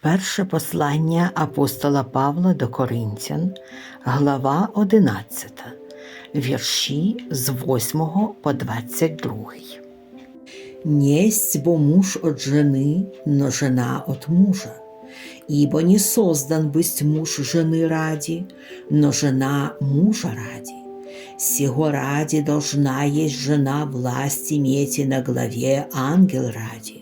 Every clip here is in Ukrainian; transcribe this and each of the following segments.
Перше послання апостола Павла до Коринтян, глава 11, вірші з 8 по 22. Несть бо муж от жены, но жена от мужа. Ибо не создан быть муж жены ради, но жена мужа ради. Сего ради должна есть жена власть иметь и на главе ангел ради.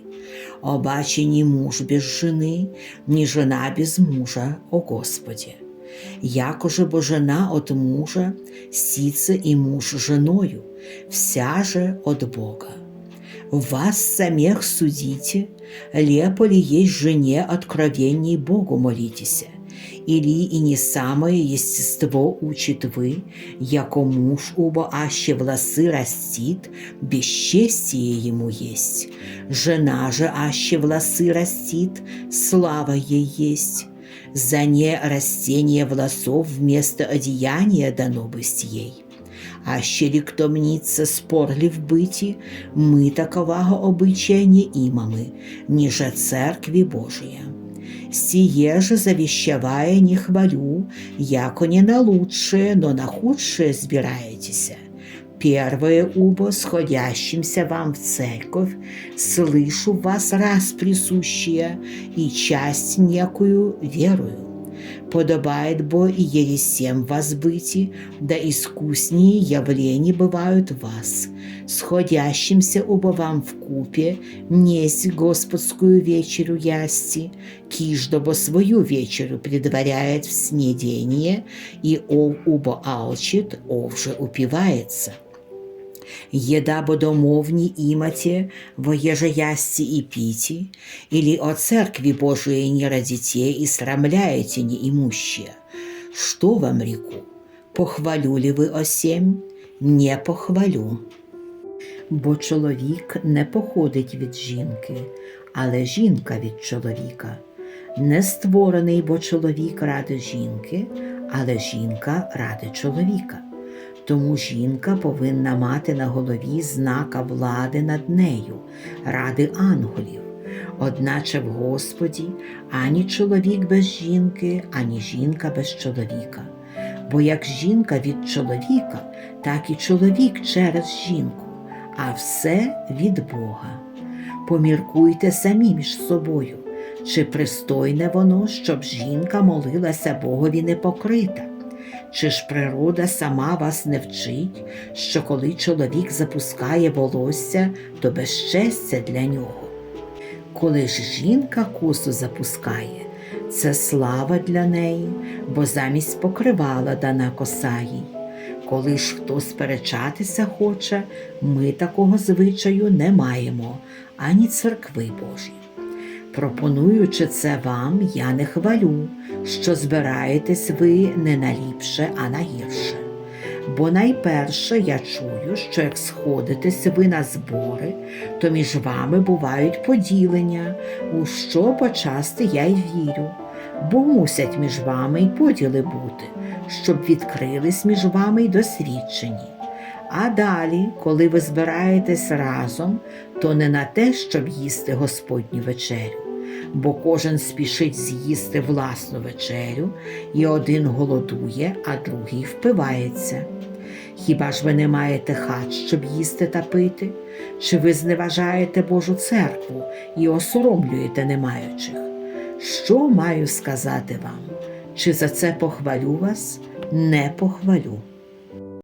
Обаче ни муж без жены, ни жена без мужа, о Господі. Якоже бо жена от мужа, сіце і муж женою, вся же от Бога. Вас самих судите, лепо ли есть жене откровений Богу молитеся, или и не самое естество учит вы, яко муж убо аще власы растит, бесчестие ему есть. Жена же аще власы растит, слава ей есть. За не растение волосов вместо одеяния дано быть ей. Аще ли кто мнится спорлив быти, мы такового обычая не имамы, ниже церкви Божия. Сие же завещевая не хвалю, яко не на лучшее, но на худшее сбираетеся. Первое убо, сходящимся вам в церковь, слышу вас раз присущие, и часть некую верую. Подобает бо и ересем вас быти, да искуснее явления бывают вас, сходящимся оба вам в купе, несть господскую вечерю ясти, киждо бо свою вечерю предваряет в снедение, и ов убо алчит, ов же упивается. Еда бо домовні імате, воеже ясти и пити, или о церкви Божией не родите и срамляете неимущие. Что вам реку? Похвалю ли ви осем? Не похвалю. Бо чоловік не походить від жінки, але жінка від чоловіка. Не створений бо чоловік ради жінки, але жінка ради чоловіка. Тому жінка повинна мати на голові знака влади над нею, ради ангелів. Одначе в Господі ані чоловік без жінки, ані жінка без чоловіка. Бо як жінка від чоловіка, так і чоловік через жінку, а все від Бога. Поміркуйте самі між собою, чи пристойне воно, щоб жінка молилася Богові непокрита. Чи ж природа сама вас не вчить, що коли чоловік запускає волосся, то безчестя для нього? Коли ж жінка косу запускає, це слава для неї, бо замість покривала дана коса їй. Коли ж хто сперечатися хоче, ми такого звичаю не маємо, ані церкви Божі. Пропонуючи це вам, я не хвалю, що збираєтесь ви не на ліпше, а на гірше. Бо найперше я чую, що як сходитесь ви на збори, то між вами бувають поділення, у що почасти я й вірю, бо мусять між вами й поділи бути, щоб відкрились між вами й досвідчені. А далі, коли ви збираєтесь разом, то не на те, щоб їсти Господню вечерю, бо кожен спішить з'їсти власну вечерю, і один голодує, а другий впивається. Хіба ж ви не маєте хат, щоб їсти та пити? Чи ви зневажаєте Божу церкву і осоромлюєте немаючих? Що маю сказати вам? Чи за це похвалю вас? Не похвалю.